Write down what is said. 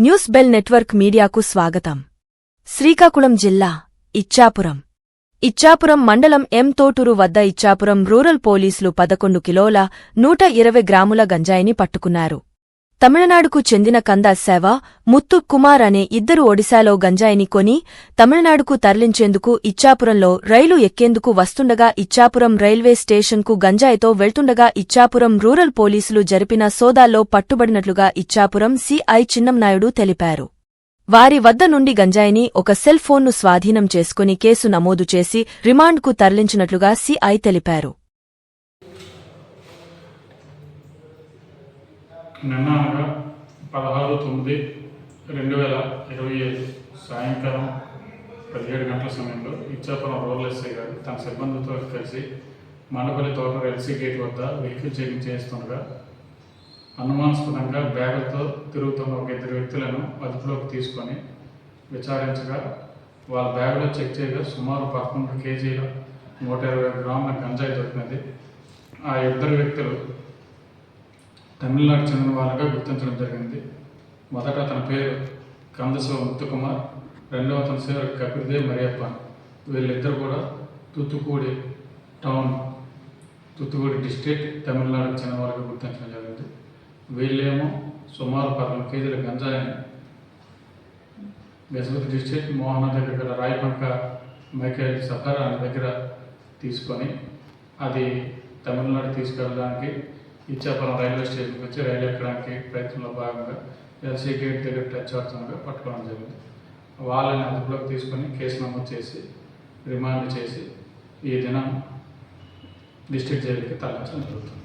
News bell network మీడియాకు స్వాగతం. శ్రీకాకుళం జిల్లా ఇచ్చాపురం. ఇచ్చాపురం మండలం ఎం తోటూరు వద్ద ఇచ్చాపురం రూరల్ పోలీసులు పదకొండు కిలోల నూట ఇరవై గ్రాముల గంజాయిని పట్టుకున్నారు. తమిళనాడుకు చెందిన కంద సేవ ముత్తు కుమార్ అనే ఇద్దరు ఒడిశాలో గంజాయిని కొని తమిళనాడుకు తరలించేందుకు ఇచ్చాపురంలో రైలు ఎక్కేందుకు వస్తుండగా ఇచ్చాపురం రైల్వే స్టేషన్కు గంజాయితో వెళ్తుండగా ఇచ్చాపురం రూరల్ పోలీసులు జరిపిన సోదాల్లో పట్టుబడినట్లుగా ఇచ్చాపురం సిఐ చిన్నంనాయుడు తెలిపారు. వారి వద్ద నుండి గంజాయిని ఒక సెల్ ఫోన్ను స్వాధీనం చేసుకుని కేసు నమోదు చేసి రిమాండ్కు తరలించినట్లుగా సిఐ తెలిపారు. నిన్న అనగా పదహారు తొమ్మిది రెండు వేల ఇరవై ఐదు సాయంకాలం పదిహేడు గంటల సమయంలో ఇచ్చాపురం రూరల్ ఎస్ఐ గారు తన సిబ్బందితో కలిసి మండపల్లి తోట ఎల్సీ గేట్ వద్ద వెహికల్ చెకింగ్ చేస్తుండగా అనుమానాస్పదంగా బ్యాగులతో తిరుగుతున్న ఒక ఇద్దరు వ్యక్తులను అదుపులోకి తీసుకొని విచారించగా వాళ్ళ బ్యాగులో చెక్ చేయగా సుమారు పదకొండు కేజీల నూట ఇరవై గ్రాముల గంజాయి దొరికినది. ఆ ఇద్దరు వ్యక్తులు తమిళనాడు చెందిన వాళ్ళగా గుర్తించడం జరిగింది. మొదట అతని పేరు కందసో ముత్తుకుమార్ రెండవ అతని పేరు కపిర్దేవ్ మరియప్ప. వీళ్ళిద్దరు కూడా తుత్తుకూడి టౌన్ తుత్తుకూడి డిస్ట్రిక్ట్ తమిళనాడుకు చెందిన వాళ్ళకి గుర్తించడం జరిగింది. వీళ్ళేమో సుమారు పదకొండు కేజీల గంజాయిని గజపతి డిస్ట్రిక్ట్ మోహన దగ్గర రాయపంక మైకేల్ సఫర్ అనే దగ్గర తీసుకొని అది తమిళనాడు తీసుకెళ్ళడానికి ఇచ్చాపురం రైల్వే స్టేషన్కి వచ్చి రైలు ఎక్కడానికి ప్రయత్నంలో భాగంగా ఎల్సీ గేట్ దగ్గర టచ్ అవుతుండగా పట్టుకోవడం జరిగింది. వాళ్ళని అదుపులోకి తీసుకొని కేసు నమోదు చేసి రిమాండ్ చేసి ఈ దినం డిస్ట్రిక్ట్ జైలుకి తరలించడం జరుగుతుంది.